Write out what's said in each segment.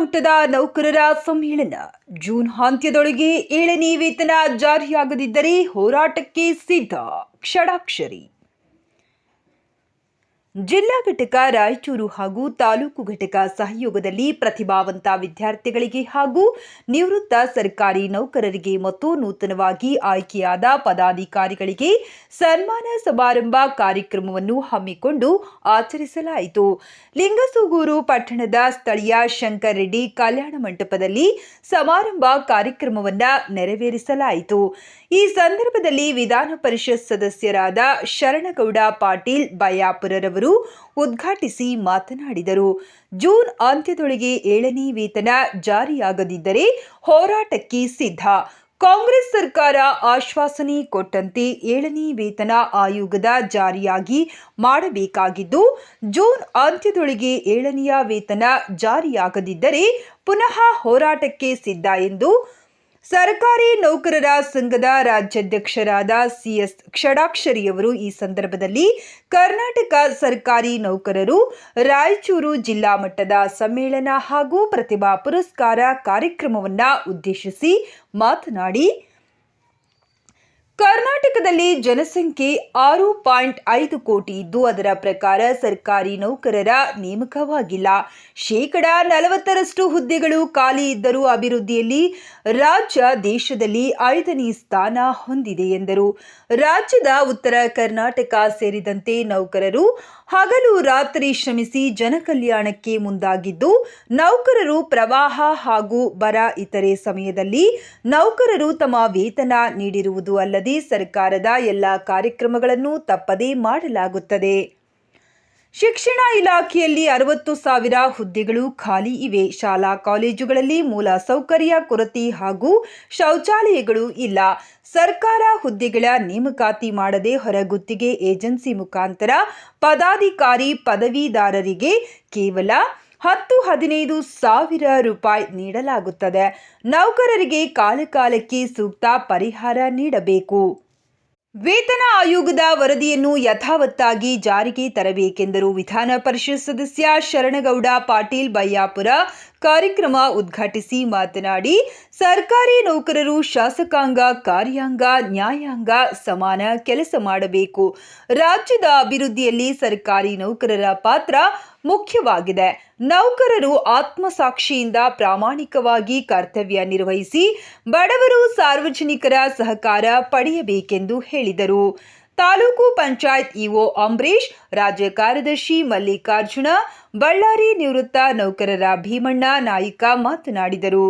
ಮಟ್ಟದ ನೌಕರರ ಸಮ್ಮೇಳನ. ಜೂನ್ ಅಂತ್ಯದೊಳಗೆ ಏಳನೇ ವೇತನ ಜಾರಿಯಾಗದಿದ್ದರೆ ಹೋರಾಟಕ್ಕೆ ಸಿದ್ಧ. ಕ್ಷಡಾಕ್ಷರಿ ಜಿಲ್ಲಾ ಘಟಕ, ರಾಯಚೂರು ಹಾಗೂ ತಾಲೂಕು ಘಟಕ ಸಹಯೋಗದಲ್ಲಿ ಪ್ರತಿಭಾವಂತ ವಿದ್ಯಾರ್ಥಿಗಳಿಗೆ ಹಾಗೂ ನಿವೃತ್ತ ಸರ್ಕಾರಿ ನೌಕರರಿಗೆ ಮತ್ತು ನೂತನವಾಗಿ ಆಯ್ಕೆಯಾದ ಪದಾಧಿಕಾರಿಗಳಿಗೆ ಸನ್ಮಾನ ಸಮಾರಂಭ ಕಾರ್ಯಕ್ರಮವನ್ನು ಹಮ್ಮಿಕೊಂಡು ಆಚರಿಸಲಾಯಿತು. ಲಿಂಗಸೂಗೂರು ಪಟ್ಟಣದ ಸ್ಥಳೀಯ ಶಂಕರ್ ರೆಡ್ಡಿ ಕಲ್ಯಾಣ ಮಂಟಪದಲ್ಲಿ ಸಮಾರಂಭ ಕಾರ್ಯಕ್ರಮವನ್ನು ನೆರವೇರಿಸಲಾಯಿತು. ಈ ಸಂದರ್ಭದಲ್ಲಿ ವಿಧಾನ ಪರಿಷತ್ ಸದಸ್ಯರಾದ ಶರಣಗೌಡ ಪಾಟೀಲ್ ಬಯ್ಯಾಪುರರವರು ಉದ್ಘಾಟಿಸಿ ಮಾತನಾಡಿದರು. ಜೂನ್ ಅಂತ್ಯದೊಳಗೆ ಏಳನೇ ವೇತನ ಜಾರಿಯಾಗದಿದ್ದರೆ ಹೋರಾಟಕ್ಕೆ ಸಿದ್ಧ. ಕಾಂಗ್ರೆಸ್ ಸರ್ಕಾರ ಆಶ್ವಾಸನೆ ಕೊಟ್ಟಂತೆ ಏಳನೇ ವೇತನ ಆಯೋಗದ ಜಾರಿಯಾಗಿ ಮಾಡಬೇಕಾಗಿದ್ದು, ಜೂನ್ ಅಂತ್ಯದೊಳಗೆ ಏಳನೆಯ ವೇತನ ಜಾರಿಯಾಗದಿದ್ದರೆ ಪುನಃ ಹೋರಾಟಕ್ಕೆ ಸಿದ್ಧ ಎಂದು ಸರ್ಕಾರಿ ನೌಕರರ ಸಂಘದ ರಾಜ್ಯಾಧ್ಯಕ್ಷರಾದ ಸಿಎಸ್ ಷಡಾಕ್ಷರಿಯವರು ಈ ಸಂದರ್ಭದಲ್ಲಿ ಕರ್ನಾಟಕ ಸರ್ಕಾರಿ ನೌಕರರು ರಾಯಚೂರು ಜಿಲ್ಲಾ ಮಟ್ಟದ ಸಮ್ಮೇಳನ ಹಾಗೂ ಪ್ರತಿಭಾ ಪುರಸ್ಕಾರ ಕಾರ್ಯಕ್ರಮವನ್ನು ಉದ್ದೇಶಿಸಿ ಮಾತನಾಡಿ ಕರ್ನಾಟಕದಲ್ಲಿ ಜನಸಂಖ್ಯೆ ಆರು ಪಾಯಿಂಟ್ ಐದು ಕೋಟಿ ಇದ್ದು ಅದರ ಪ್ರಕಾರ ಸರ್ಕಾರಿ ನೌಕರರ ನೇಮಕವಾಗಿಲ್ಲ. ಶೇಕಡ ನಲವತ್ತರಷ್ಟು ಹುದ್ದೆಗಳು ಖಾಲಿ ಇದ್ದರೂ ಅಭಿವೃದ್ಧಿಯಲ್ಲಿ ರಾಜ್ಯ ದೇಶದಲ್ಲಿ ಐದನೇ ಸ್ಥಾನ ಹೊಂದಿದೆ ಎಂದರು. ರಾಜ್ಯದ ಉತ್ತರ ಕರ್ನಾಟಕ ಸೇರಿದಂತೆ ನೌಕರರು ಹಗಲು ರಾತ್ರಿ ಶ್ರಮಿಸಿ ಜನಕಲ್ಯಾಣಕ್ಕೆ ಮುಂದಾಗಿದ್ದು, ನೌಕರರು ಪ್ರವಾಹ ಹಾಗೂ ಬರ ಇತರೆ ಸಮಯದಲ್ಲಿ ನೌಕರರು ತಮ್ಮ ವೇತನ ನೀಡಿರುವುದು ಅಲ್ಲದೆ ಸರ್ಕಾರದ ಎಲ್ಲ ಕಾರ್ಯಕ್ರಮಗಳನ್ನು ತಪ್ಪದೇ ಮಾಡಲಾಗುತ್ತದೆ. ಶಿಕ್ಷಣ ಇಲಾಖೆಯಲ್ಲಿ ಅರವತ್ತು ಸಾವಿರ ಹುದ್ದೆಗಳು ಖಾಲಿ ಇವೆ. ಶಾಲಾ ಕಾಲೇಜುಗಳಲ್ಲಿ ಮೂಲ ಸೌಕರ್ಯ, ಕೊರತೆ ಹಾಗೂ ಶೌಚಾಲಯಗಳು ಇಲ್ಲ. ಸರ್ಕಾರ ಹುದ್ದೆಗಳ ನೇಮಕಾತಿ ಮಾಡದೆ ಹೊರಗುತ್ತಿಗೆ ಏಜೆನ್ಸಿ ಮುಖಾಂತರ ಪದಾಧಿಕಾರಿ ಪದವೀಧಾರರಿಗೆ ಕೇವಲ ಹತ್ತು ಹದಿನೈದು ಸಾವಿರ ರೂಪಾಯಿ ನೀಡಲಾಗುತ್ತದೆ. ನೌಕರರಿಗೆ ಕಾಲಕಾಲಕ್ಕೆ ಸೂಕ್ತ ಪರಿಹಾರ ನೀಡಬೇಕು. ವೇತನ ಆಯೋಗದ ವರದಿಯನ್ನು ಯಥಾವತ್ತಾಗಿ ಜಾರಿಗೆ ತರಬೇಕೆಂದರು ವಿಧಾನ ಪರಿಷತ್ ಸದಸ್ಯ ಶರಣಗೌಡ ಪಾಟೀಲ್ ಬಯ್ಯಾಪುರ ಕಾರ್ಯಕ್ರಮ ಉದ್ಘಾಟಿಸಿ ಮಾತನಾಡಿ, ಸರ್ಕಾರಿ ನೌಕರರು ಶಾಸಕಾಂಗ, ಕಾರ್ಯಾಂಗ, ನ್ಯಾಯಾಂಗ ಸಮಾನ ಕೆಲಸ ಮಾಡಬೇಕು. ರಾಜ್ಯದ ಅಭಿವೃದ್ಧಿಯಲ್ಲಿ ಸರ್ಕಾರಿ ನೌಕರರ ಪಾತ್ರ ಮುಖ್ಯವಾಗಿದೆ. ನೌಕರರು ಆತ್ಮಸಾಕ್ಷಿಯಿಂದ ಪ್ರಾಮಾಣಿಕವಾಗಿ ಕರ್ತವ್ಯ ನಿರ್ವಹಿಸಿ ಬಡವರು ಸಾರ್ವಜನಿಕರ ಸಹಕಾರ ಪಡೆಯಬೇಕೆಂದು ಹೇಳಿದರು. ತಾಲೂಕು ಪಂಚಾಯತ್ ಇಒ ಅಂಬರೀಶ್ ರಾಜ್ಯ ಕಾರ್ಯದರ್ಶಿ ಮಲ್ಲಿಕಾರ್ಜುನ, ಬಳ್ಳಾರಿ ನಿವೃತ್ತ ನೌಕರರ ಭೀಮಣ್ಣ ನಾಯಿಕ ಮಾತನಾಡಿದರು.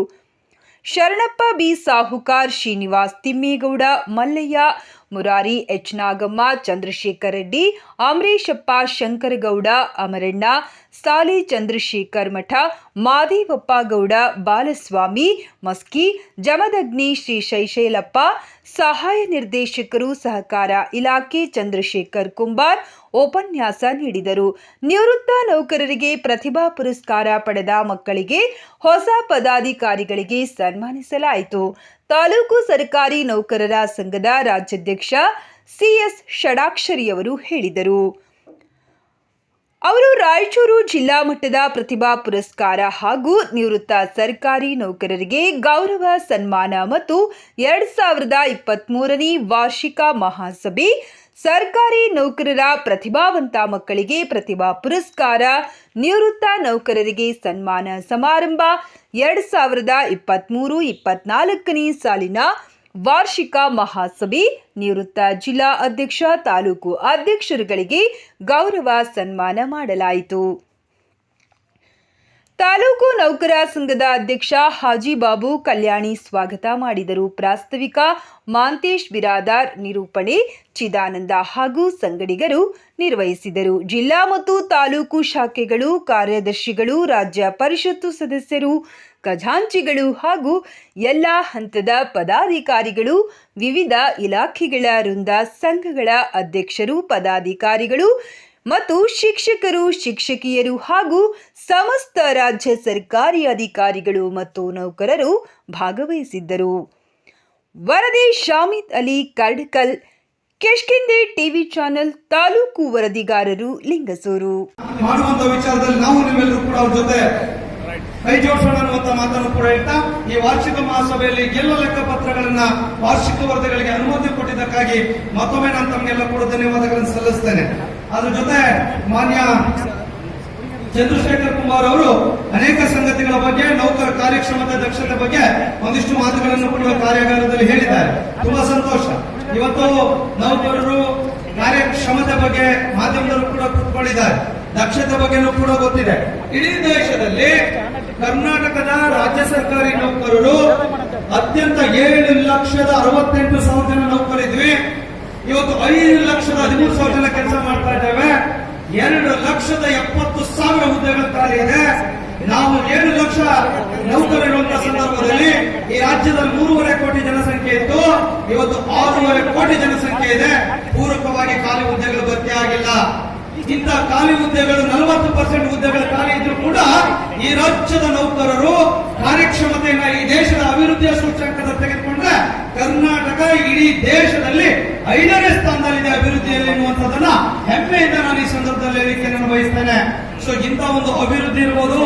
ಶರಣಪ್ಪ ಬಿ ಸಾಹುಕಾರ್ ಶ್ರೀನಿವಾಸ್ ತಿಮ್ಮೇಗೌಡ ಮಲ್ಲಯ್ಯ ಮುರಾರಿ ಎಚ್ ನಾಗಮ್ಮ ಚಂದ್ರಶೇಖರ್ ರೆಡ್ಡಿ ಅಮರೇಶಪ್ಪ ಶಂಕರಗೌಡ ಅಮರಣ್ಣ ಸಾಲಿ ಚಂದ್ರಶೇಖರ್ ಮಠ ಮಾದೇವಪ್ಪ ಗೌಡ ಬಾಲಸ್ವಾಮಿ, ಮಸ್ಕಿ, ಜಮದಗ್ನಿ ಶ್ರೀ ಶೈಶೈಲಪ್ಪ, ಸಹಾಯ ನಿರ್ದೇಶಕರು ಸಹಕಾರ ಇಲಾಖೆ ಚಂದ್ರಶೇಖರ್ ಕುಂಬಾರ್ ಉಪನ್ಯಾಸ ನೀಡಿದರು. ನಿವೃತ್ತ ನೌಕರರಿಗೆ ಪ್ರತಿಭಾ ಪುರಸ್ಕಾರ ಪಡೆದ ಮಕ್ಕಳಿಗೆ ಹೊಸ ಪದಾಧಿಕಾರಿಗಳಿಗೆ ಸನ್ಮಾನಿಸಲಾಯಿತು. ತಾಲೂಕು ಸರ್ಕಾರಿ ನೌಕರರ ಸಂಘದ ರಾಜ್ಯಾಧ್ಯಕ್ಷ ಸಿಎಸ್ ಷಡಾಕ್ಷರಿಯವರು ಹೇಳಿದರು. ಅವರು ರಾಯಚೂರು ಜಿಲ್ಲಾ ಮಟ್ಟದ ಪ್ರತಿಭಾ ಪುರಸ್ಕಾರ ಹಾಗೂ ನಿವೃತ್ತ ಸರ್ಕಾರಿ ನೌಕರರಿಗೆ ಗೌರವ, ಸನ್ಮಾನ ಮತ್ತು ಎರಡ್ ಸಾವಿರದ ಇಪ್ಪತ್ತ್ಮೂರನೇ ವಾರ್ಷಿಕ ಮಹಾಸಭೆ, ಸರ್ಕಾರಿ ನೌಕರರ ಪ್ರತಿಭಾವಂತ ಮಕ್ಕಳಿಗೆ ಪ್ರತಿಭಾ ಪುರಸ್ಕಾರ, ನಿವೃತ್ತ ನೌಕರರಿಗೆ ಸನ್ಮಾನ ಸಮಾರಂಭ ಎರಡು ಸಾವಿರದ ಇಪ್ಪತ್ತ್ಮೂರು ಇಪ್ಪತ್ನಾಲ್ಕನೇ ಸಾಲಿನ ವಾರ್ಷಿಕ ಮಹಾಸಭೆ ನಿವೃತ್ತ ಜಿಲ್ಲಾ ಅಧ್ಯಕ್ಷ, ತಾಲೂಕು ಅಧ್ಯಕ್ಷರುಗಳಿಗೆ ಗೌರವ ಸನ್ಮಾನ ಮಾಡಲಾಯಿತು. ತಾಲೂಕು ನೌಕರ ಸಂಘದ ಅಧ್ಯಕ್ಷ ಹಾಜಿಬಾಬು ಕಲ್ಯಾಣಿ ಸ್ವಾಗತ ಮಾಡಿದರು. ಪ್ರಾಸ್ತಾವಿಕ ಮಾಂತೇಶ್ ಬಿರಾದಾರ್ ನಿರೂಪಣೆ ಚಿದಾನಂದ ಹಾಗೂ ಸಂಗಡಿಗರು ನಿರ್ವಹಿಸಿದರು. ಜಿಲ್ಲಾ ಮತ್ತು ತಾಲೂಕು ಶಾಖೆಗಳು ಕಾರ್ಯದರ್ಶಿಗಳು, ರಾಜ್ಯ ಪರಿಷತ್ತು ಸದಸ್ಯರು ಖಜಾಂಚಿಗಳು ಹಾಗೂ ಎಲ್ಲ ಹಂತದ ಪದಾಧಿಕಾರಿಗಳು, ವಿವಿಧ ಇಲಾಖೆಗಳ ವೃಂದ ಸಂಘಗಳ ಅಧ್ಯಕ್ಷರು, ಪದಾಧಿಕಾರಿಗಳು ಮತ್ತು ಶಿಕ್ಷಕರು, ಶಿಕ್ಷಕಿಯರು ಹಾಗೂ ಸಮಸ್ತ ರಾಜ್ಯ ಸರ್ಕಾರಿ ಅಧಿಕಾರಿಗಳು ಮತ್ತು ನೌಕರರು ಭಾಗವಹಿಸಿದ್ದರು. ವರದಿ ಶಾಮಿತ್ ಅಲಿ ಕರ್ಡ್ಕಲ್ ಕೆಶ್ಕಿಂದೆ ಟಿವಿ ಚಾನೆಲ್ ತಾಲೂಕು ವರದಿಗಾರರು ಲಿಂಗಸೂರು. ಮಾಡುವಂತ ವಿಚಾರದಲ್ಲಿ ನಾವು ನಿಮ್ಮೆಲ್ಲರೂ ಕೂಡ ಅವ್ರ ಜೊತೆ ಕೈ ಜೋಡಿಸೋಣ ಅನ್ನುವಂತ ಮಾತನ್ನು ಕೂಡ ಹೇಳ್ತಾ, ಈ ವಾರ್ಷಿಕ ಮಹಾಸಭೆಯಲ್ಲಿ ಎಲ್ಲ ಲೆಕ್ಕ ಪತ್ರಗಳನ್ನ ವಾರ್ಷಿಕ ವರದಿಗಳಿಗೆ ಅನುಮತಿ ಕೊಟ್ಟಿದ್ದಕ್ಕಾಗಿ ಮತ್ತೊಮ್ಮೆ ನಾನು ತಮಗೆಲ್ಲ ಕೂಡ ಧನ್ಯವಾದಗಳನ್ನು ಸಲ್ಲಿಸ್ತೇನೆ. ಅದ್ರ ಜೊತೆ ಮಾನ್ಯ ಚಂದ್ರಶೇಖರ್ ಕುಮಾರ್ ಅವರು ಅನೇಕ ಸಂಗತಿಗಳ ಬಗ್ಗೆ, ನೌಕರ ಕಾರ್ಯಕ್ಷಮತೆ, ದಕ್ಷತೆ ಬಗ್ಗೆ ಒಂದಿಷ್ಟು ಮಾತುಗಳನ್ನು ಕೂಡ ಕಾರ್ಯಾಗಾರದಲ್ಲಿ ಹೇಳಿದ್ದಾರೆ. ತುಂಬಾ ಸಂತೋಷ. ಇವತ್ತು ನೌಕರರು ಕಾರ್ಯಕ್ಷಮತೆ ಬಗ್ಗೆ ಮಾಧ್ಯಮದಲ್ಲೂ ಕೂಡ ಕೂತ್ಕೊಂಡಿದ್ದಾರೆ. ದಕ್ಷತೆ ಬಗ್ಗೆನೂ ಕೂಡ ಗೊತ್ತಿದೆ. ಇಡೀ ದೇಶದಲ್ಲಿ ಕರ್ನಾಟಕದ ರಾಜ್ಯ ಸರ್ಕಾರಿ ನೌಕರರು ಅತ್ಯಂತ ಏಳು ಲಕ್ಷದ ಅರವತ್ತೆಂಟು ಸಾವಿರ ಜನ ನೌಕರಿದ್ವಿ. ಇವತ್ತು ಐದು ಲಕ್ಷದ ಹದಿಮೂರು ಸಾವಿರ ಜನ ಕೆಲಸ ಮಾಡ್ತಾ ಇದ್ದೇವೆ. ಎರಡು ಲಕ್ಷದ ಎಪ್ಪತ್ತು ಸಾವಿರ ಹುದ್ದೆಗಳ ಖಾಲಿ ಇದೆ. ನಾವು ಏಳು ಲಕ್ಷ ನೌಕರರಿರುವಂತಹ ಸಂದರ್ಭದಲ್ಲಿ ಈ ರಾಜ್ಯದ ಮೂರುವರೆ ಕೋಟಿ ಜನಸಂಖ್ಯೆ ಇತ್ತು. ಇವತ್ತು ಆರೂವರೆ ಕೋಟಿ ಜನಸಂಖ್ಯೆ ಇದೆ. ಪೂರಕವಾಗಿ ಖಾಲಿ ಹುದ್ದೆಗಳು ಭರ್ತಿ ಆಗಿಲ್ಲ. ಇಂಥ ಖಾಲಿ ಹುದ್ದೆಗಳು, ನಲವತ್ತು ಪರ್ಸೆಂಟ್ ಹುದ್ದೆಗಳು ಖಾಲಿ ಇದ್ರು ಕೂಡ ಈ ರಾಜ್ಯದ ನೌಕರರು ಕಾರ್ಯಕ್ಷಮತೆಯನ್ನ ಈ ದೇಶದ ಅಭಿವೃದ್ಧಿಯ ಸೂಚ್ಯಂಕದ ತೆಗೆದುಕೊಂಡ್ರೆ ಕರ್ನಾಟಕ ಇಡೀ ದೇಶದಲ್ಲಿ ಐದನೇ ಸ್ಥಾನದಲ್ಲಿದೆ ಅಭಿವೃದ್ಧಿಯಲ್ಲಿ ಎನ್ನುವಂಥದ್ದನ್ನ ಹೆಮ್ಮೆಯಿಂದ ನಾನು ಈ ಸಂದರ್ಭದಲ್ಲಿ ಹೇಳಿಕೆ ನಾನು ಬಯಸ್ತೇನೆ ಸೊ ಇಂಥ ಒಂದು ಅಭಿವೃದ್ಧಿ ಇರ್ಬೋದು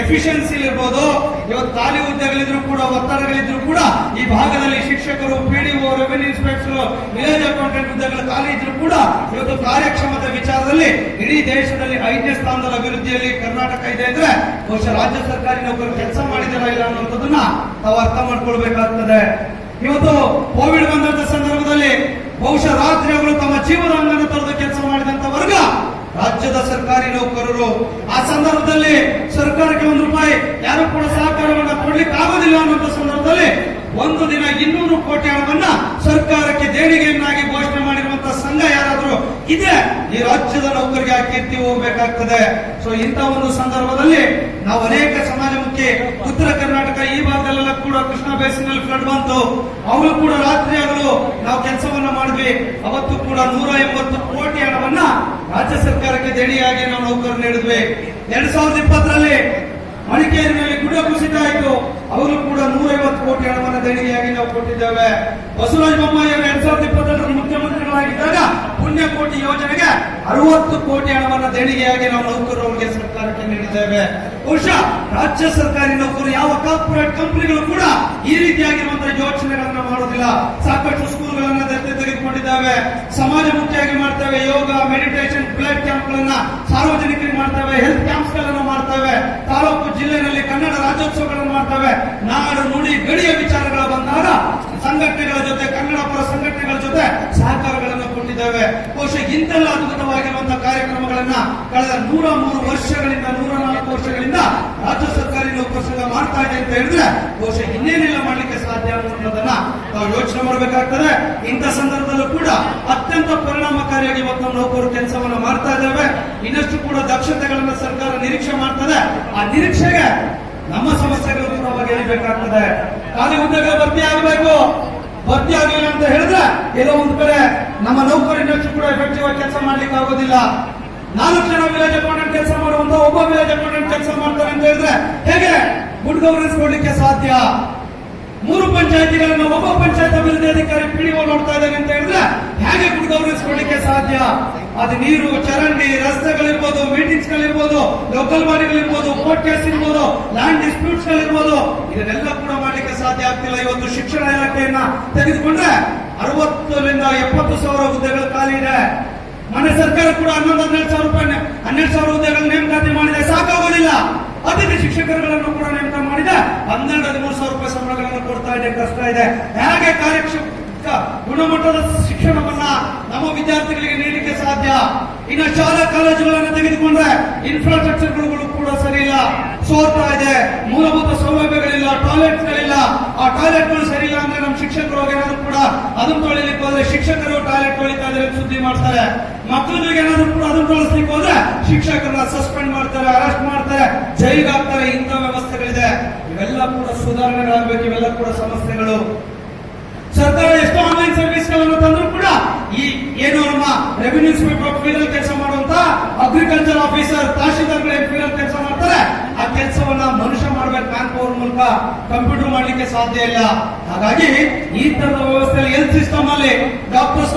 ಎಫಿಷಿಯನ್ಸಿ ಇರ್ಬೋದು, ಇವತ್ತು ಖಾಲಿ ಹುದ್ದೆಗಳಿದ್ರು ಕೂಡ, ಒತ್ತಡಗಳಿದ್ರು ಕೂಡ, ಈ ಭಾಗದಲ್ಲಿ ಶಿಕ್ಷಕರು PDO revenue inspector village accountant ಹುದ್ದೆಗಳು ಖಾಲಿ ಇದ್ರು ಕೂಡ, ಇವತ್ತು ಕಾರ್ಯಕ್ಷಮತೆ ವಿಚಾರದಲ್ಲಿ ಇಡೀ ದೇಶದಲ್ಲಿ ಐದನೇ ಸ್ಥಾನದ ಅಭಿವೃದ್ಧಿಯಲ್ಲಿ ಕರ್ನಾಟಕ ಇದೆ ಅಂದ್ರೆ, ಬಹುಶಃ ರಾಜ್ಯ ಸರ್ಕಾರಿ ನೌಕರರು ಕೆಲಸ ಮಾಡಿದಾರ ಇಲ್ಲ ಅನ್ನುವಂಥದ್ದನ್ನ ತಾವು ಅರ್ಥ ಮಾಡ್ಕೊಳ್ಬೇಕಾಗ್ತದೆ. ಇವತ್ತು ಕೋವಿಡ್ ಬಂದಂತ ಸಂದರ್ಭದಲ್ಲಿ ಬಹುಶಃ ರಾತ್ರಿ ಅವರು ತಮ್ಮ ಜೀವನ ಅಂಗನ ತೊರೆದು ಕೆಲಸ ಮಾಡಿದಂತ ವರ್ಗ ರಾಜ್ಯದ ಸರ್ಕಾರಿ ನೌಕರರು, ಆ ಸಂದರ್ಭದಲ್ಲಿ ಸರ್ಕಾರಕ್ಕೆ ಒಂದು ರೂಪಾಯಿ ಯಾರು ಕೂಡ ಸಹಕಾರವನ್ನು ಕೊಡ್ಲಿಕ್ಕೆ ಆಗೋದಿಲ್ಲ ಅನ್ನುವಂಥ ಸಂದರ್ಭದಲ್ಲಿ ಒಂದು ದಿನ ಇನ್ನೂರು ಕೋಟಿ ಹಣವನ್ನ ಸರ್ಕಾರಕ್ಕೆ ದೇಣಿಗೆಯನ್ನಾಗಿ ಘೋಷಣೆ ಮಾಡಿರುವಂತಹ ಸಂಘ ಯಾರಾದರೂ ಇದೆ? ಈ ರಾಜ್ಯದ ನೌಕರಿಗೆ ಆ ಕೀರ್ತಿ ಹೋಗ್ಬೇಕಾಗ್ತದೆ. ಸೊ ಇಂಥ ಒಂದು ಸಂದರ್ಭದಲ್ಲಿ ನಾವು ಅನೇಕ ಸಮಾಜಮುಖಿ ಉತ್ತರ ಕರ್ನಾಟಕ ಈ ಭಾಗದಲ್ಲೆಲ್ಲ ಕೂಡ ಕೃಷ್ಣ ಬೇಸಿನಲ್ಲಿ ಫ್ಲಡ್ ಬಂತು. ಅವರು ಕೂಡ ರಾತ್ರಿ ಹಗಲು ನಾವು ಮಾಡಿದ್ವಿ. ಅವತ್ತು ಕೂಡ ನೂರ ಎಂಬತ್ತು ಕೋಟಿ ಹಣವನ್ನ ರಾಜ್ಯ ಸರ್ಕಾರಕ್ಕೆ ದೇಣಿಯಾಗಿ ನಾವು ನೌಕರು ನೀಡಿದ್ವಿ. ಎರಡ್ ಸಾವಿರದ ಇಪ್ಪತ್ತರಲ್ಲಿ ಮಡಿಕೇರಿನಲ್ಲಿ ಗುಡ ಕುಸಿತ ಆಯಿತು. ಅವರು ಕೂಡ ನೂರೈವತ್ತು ಕೋಟಿ ಹಣವನ್ನು ದೇಣಿಗೆಯಾಗಿ ನಾವು ಕೊಟ್ಟಿದ್ದೇವೆ. ಬಸವರಾಜ ಬೊಮ್ಮಾಯಿ ಅವರು ಎರಡ್ ಸಾವಿರದ ಇಪ್ಪತ್ತರಲ್ಲಿ ಮುಖ್ಯಮಂತ್ರಿಗಳಾಗಿದ್ದಾಗ ಪುಣ್ಯಕೋಟಿ ಯೋಜನೆಗೆ ಅರವತ್ತು ಕೋಟಿ ಹಣವನ್ನು ದೇಣಿಗೆಯಾಗಿ ನಾವು ನೌಕರರಿಗೆ ಸರ್ಕಾರಕ್ಕೆ ನೀಡಿದ್ದೇವೆ. ಬಹುಶಃ ರಾಜ್ಯ ಸರ್ಕಾರಿ ನೌಕರು ಯಾವ ಕಾರ್ಪೊರೇಟ್ ಕಂಪನಿಗಳು ಕೂಡ ಈ ರೀತಿಯಾಗಿರುವಂತಹ ಯೋಚನೆಗಳನ್ನ ಮಾಡೋದಿಲ್ಲ ಸಾಕಷ್ಟು ಸ್ಕೂಲ್ಗಳನ್ನ ದತ್ತು ತೆಗೆದುಕೊಂಡಿದ್ದಾವೆ. ಸಮಾಜ ಮುಖ್ಯವಾಗಿ ಮಾಡ್ತೇವೆ. ಯೋಗ ಮೆಡಿಟೇಷನ್ ಬ್ಲಡ್ ಕ್ಯಾಂಪ್ ಗಳನ್ನ ಸಾರ್ವಜನಿಕರಿಗೆ ಮಾಡ್ತೇವೆ. ಹೆಲ್ತ್ ಕ್ಯಾಂಪ್ಸ್ ಗಳನ್ನ ಮಾಡ್ತೇವೆ. ತಾಲೂಕು ಜಿಲ್ಲೆಯಲ್ಲಿ ಕನ್ನಡ ರಾಜ್ಯೋತ್ಸವಗಳನ್ನು ಮಾಡ್ತೇವೆ. ನಾಡು ನುಡಿ ಗಡಿಯ ವಿಚಾರಗಳ ಬಂದಾಗ ಸಂಘಟನೆಗಳ ಜೊತೆ ಕನ್ನಡ ಪರ ಸಂಘಟನೆಗಳ ಜೊತೆ ಸಹಕಾರಗಳನ್ನು ಕೊಟ್ಟಿದ್ದೇವೆ. ಬಹುಶಃ ಇಂತೆಲ್ಲ ಅದ್ಭುತವಾಗಿರುವಂತಹ ಕಾರ್ಯಕ್ರಮಗಳನ್ನ ಕಳೆದ ನೂರ ಮೂರು ವರ್ಷಗಳಿಂದ ನೂರ ನಾಲ್ಕು ವರ್ಷಗಳಿಂದ ರಾಜ್ಯ ಸರ್ಕಾರ ನೌಕರ ಸಂಘ ಮಾಡ್ತಾ ಇದೆ ಅಂತ ಹೇಳಿದ್ರೆ ಬಹುಶಃ ಇನ್ನೇನೆಲ್ಲ ಮಾಡ್ಲಿಕ್ಕೆ ಸಾಧ್ಯ ಅನ್ನೋದನ್ನ ನಾವು ಯೋಚನೆ ಮಾಡಬೇಕಾಗ್ತದೆ. ಇಂಥ ಸಂದರ್ಭದಲ್ಲೂ ಕೂಡ ಅತ್ಯಂತ ಪರಿಣಾಮಕಾರಿಯಾಗಿ ಇವತ್ತು ನಮ್ಮ ನೌಕರರು ಕೆಲಸವನ್ನು ಮಾಡ್ತಾ ಇದ್ದೇವೆ. ಇನ್ನಷ್ಟು ಕೂಡ ದಕ್ಷತೆಗಳನ್ನ ಸರ್ಕಾರ ನಿರೀಕ್ಷೆ ಮಾಡ್ತದೆ. ಆ ನಿರೀಕ್ಷೆಗೆ ನಮ್ಮ ಸಮಸ್ಯೆಗಳು ಕೂಡ ಬಗೆಹರಿಬೇಕಾಗ್ತದೆ ಖಾಲಿ ಹುದ್ದೆಗಳು ಭರ್ತಿ ಆಗಬೇಕು. ಭರ್ತಿ ಆಗಲಿಲ್ಲ ಅಂತ ಹೇಳಿದ್ರೆ ಎಲ್ಲೋ ಒಂದು ಕಡೆ ನಮ್ಮ ನೌಕರಿ ಇನ್ನಷ್ಟು ಕೂಡ ಎಫೆಕ್ಟಿವ್ ಆಗಿ ಕೆಲಸ ಮಾಡ್ಲಿಕ್ಕೆ ಆಗೋದಿಲ್ಲ. ನಾಲ್ಕು ಜನ ವಿಲೇಜ್ ಅಕೌಂಟೆಂಟ್ ಕೆಲಸ ಮಾಡುವಂತ ಒಬ್ಬ ವಿಲೇಜ್ ಅಕೌಂಟೆಂಟ್ ಕೆಲಸ ಮಾಡ್ತಾರೆ ಅಂತ ಹೇಳಿದ್ರೆ ಹೇಗೆ ಗುಡ್ ಗವರ್ನೆನ್ಸ್ ಕೊಡ್ಲಿಕ್ಕೆ ಸಾಧ್ಯ? ಮೂರು ಪಂಚಾಯತಿಗಳನ್ನು ಒಬ್ಬ ಪಂಚಾಯತ್ ಅಭಿವೃದ್ಧಿ ಅಧಿಕಾರಿ ಪಿಡಿಒ ನೋಡ್ತಾ ಇದ್ದಾರೆ ಅಂತ ಹೇಳಿದ್ರೆ ಹೇಗೆ ಗುಡ್ ಗವರ್ನೆನ್ಸ್ ಕೊಡ್ಲಿಕ್ಕೆ ಸಾಧ್ಯ? ಅದು ನೀರು, ಚರಂಡಿ, ರಸ್ತೆಗಳಿರ್ಬೋದು ಮೀಟಿಂಗ್ಸ್ ಗಳಿರ್ಬೋದು ಲೋಕಲ್ ಬಾಡಿಗಳಿರ್ಬೋದು, ಕೋರ್ಟ್ ಕೇಸ್ ಇರ್ಬೋದು, ಲ್ಯಾಂಡ್ ಡಿಸ್ಪ್ಯೂಟ್ಸ್ ಗಳಿರ್ಬೋದು ಇದನ್ನೆಲ್ಲ ಕೂಡ ಮಾಡ್ಲಿಕ್ಕೆ ಸಾಧ್ಯ ಆಗ್ತಿಲ್ಲ. ಇವತ್ತು ಶಿಕ್ಷಣ ಇಲಾಖೆಯನ್ನ ತೆಗೆದುಕೊಂಡ್ರೆ ಅರವತ್ತರಿಂದ ಎಪ್ಪತ್ತು ಸಾವಿರ ಹುದ್ದೆಗಳು ಖಾಲಿ ಇದೆ. ಮನೆ ಸರ್ಕಾರ ಕೂಡ ಹನ್ನೊಂದು, ಹನ್ನೆರಡು ಸಾವಿರ ರೂಪಾಯಿ, ಹನ್ನೆರಡು ಸಾವಿರ ಹುದ್ದೆಗಳ ನೇಮಕಾತಿ ಮಾಡಿದೆ. ಸಾಕಾಗೋದಿಲ್ಲ. ಅತಿಥಿ ಶಿಕ್ಷಕರುಗಳನ್ನು ಕೂಡ ನೇಮಕ ಮಾಡಿದೆ. ಹನ್ನೆರಡು, ಹದಿಮೂರು ಸಾವಿರ ರೂಪಾಯಿ ಸಂಬಳಗಳನ್ನು ಕೊಡ್ತಾ ಇದೆ, ಕಷ್ಟ ಇದೆ. ಹೇಗೆ ಕಾರ್ಯಕ್ಷಮ ಗುಣಮಟ್ಟದ ಶಿಕ್ಷಣವನ್ನ ನಮ್ಮ ವಿದ್ಯಾರ್ಥಿಗಳಿಗೆ ನೀಡಲಿಕ್ಕೆ ಸಾಧ್ಯ. ಇನ್ನು ಶಾಲಾ ಕಾಲೇಜುಗಳನ್ನು ತೆಗೆದುಕೊಂಡ್ರೆ ಇನ್ಫ್ರಾಸ್ಟ್ರಕ್ಚರ್ಗಳು ಕೂಡ ಸರಿ ಇಲ್ಲ ಸೋರ್ತಾ ಇದೆ. ಮೂಲಭೂತ ಸೌಲಭ್ಯಗಳಿಲ್ಲ ಟಾಯ್ಲೆಟ್ಗಳಿಲ್ಲ ಆ ಟಾಯ್ಲೆಟ್ಗಳು ಸರಿ ಇಲ್ಲ ಅಂದ್ರೆ ನಮ್ಮ ಶಿಕ್ಷಕರು ಏನಾದ್ರು ಕೂಡ ಅದನ್ನ ತೊಳಿಲಿಕ್ಕೆ ಹೋದ್ರೆ ಶಿಕ್ಷಕರು ಟಾಯ್ಲೆಟ್ ತೊಳಿತಾ ಇದ್ರೆ ಸುದ್ದಿ ಮಾಡ್ತಾರೆ. ಮಕ್ಕಳಿಗೆ ಏನಾದ್ರು ಕೂಡ ಅದನ್ನ ತೊಳಿಸ್ಲಿಕ್ಕೆ ಹೋದ್ರೆ ಶಿಕ್ಷಕರನ್ನ ಸಸ್ಪೆಂಡ್ ಮಾಡ್ತಾರೆ, ಅರೆಸ್ಟ್ ಮಾಡ್ತಾರೆ, ಜೈಲಿಗೆ ಹಾಕ್ತಾರೆ. ಇಂಥ ವ್ಯವಸ್ಥೆಗಳಿದೆ. ಇವೆಲ್ಲ ಕೂಡ ಸುಧಾರಣೆಗಳಾಗಬೇಕು. ಇವೆಲ್ಲ ಕೂಡ ಸಮಸ್ಯೆಗಳು. ಸರ್ಕಾರ ಎಷ್ಟೋ ಆನ್ಲೈನ್ ಸರ್ವಿಸ್ಗಳನ್ನು ತಂದ್ರು ಕೂಡ ಈ ಏನು ನಮ್ಮ ರೆವಿನ್ಯೂ ಫೀಲ್ಡ್ ಕೆಲಸ ಮಾಡುವಂತ ಅಗ್ರಿಕಲ್ಚರ್ ಆಫೀಸರ್ ತಹಶೀಲ್ದಾರ್ಗಳು ಫೀಲ್ಡ್ ಕೆಲಸ ಮಾಡ್ತಾರೆ, ಆ ಕೆಲಸವನ್ನ ಮನುಷ್ಯ ಮಾಡಬೇಕು ಮ್ಯಾನ್ ಪವರ್ ಮೂಲಕ ಕಂಪ್ಯೂಟರ್ ಮಾಡ್ಲಿಕ್ಕೆ ಸಾಧ್ಯ ಇಲ್ಲ. ಹಾಗಾಗಿ ಈ ತರದ ವ್ಯವಸ್ಥೆಯಲ್ಲಿ ಹೆಲ್ತ್ ಸಿಸ್ಟಮ್ ಅಲ್ಲಿ ಡಾಕ್ಟರ್ಸ್